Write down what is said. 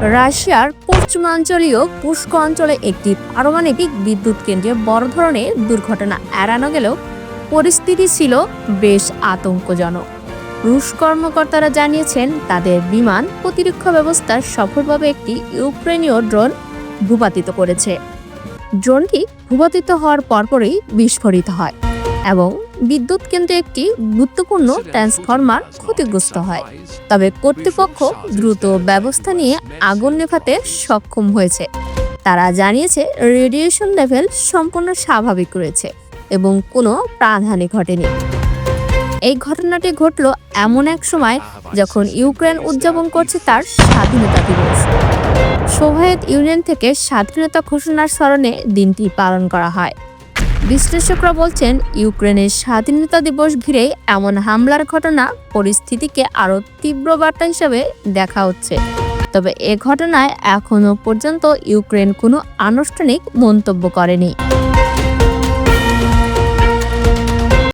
রাশিয়ার পশ্চিমাঞ্চলীয় পুষ্ক অঞ্চলে একটি পারমাণবিক বিদ্যুৎ কেন্দ্রে বড় ধরনের দুর্ঘটনা এড়ানো গেলেও পরিস্থিতি ছিল বেশ আতঙ্কজনক। রুশ কর্মকর্তারা জানিয়েছেন, তাদের বিমান প্রতিরক্ষা ব্যবস্থা সফলভাবে একটি ইউক্রেনীয় ড্রোন ভূপাতিত করেছে। ড্রোনটি ভূপাতিত হওয়ার পরপরই বিস্ফোরিত হয় এবং বিদ্যুৎ কেন্দ্রে একটি গুরুত্বপূর্ণ ট্রান্সফরমার ক্ষতিগ্রস্ত হয়। তবে কর্তৃপক্ষ দ্রুত ব্যবস্থা নিয়ে আগুন নেভাতে সক্ষম হয়েছে। তারা জানিয়েছে রেডিয়েশন লেভেল সম্পূর্ণ স্বাভাবিক রয়েছে এবং কোনো প্রাণহানি ঘটেনি। এই ঘটনাটি ঘটল এমন এক সময় যখন ইউক্রেন উদযাপন করছে তার স্বাধীনতা দিবস। সোভিয়েত ইউনিয়ন থেকে স্বাধীনতা ঘোষণার স্মরণে দিনটি পালন করা হয়। বিশ্লেষকরা বলছেন, ইউক্রেনের স্বাধীনতা দিবস ঘিরে এমন হামলার ঘটনা পরিস্থিতিকে আরও তীব্র বার্তা হিসেবে দেখা হচ্ছে। তবে এ ঘটনায় এখনও পর্যন্ত ইউক্রেন কোনো আনুষ্ঠানিক মন্তব্য করেনি।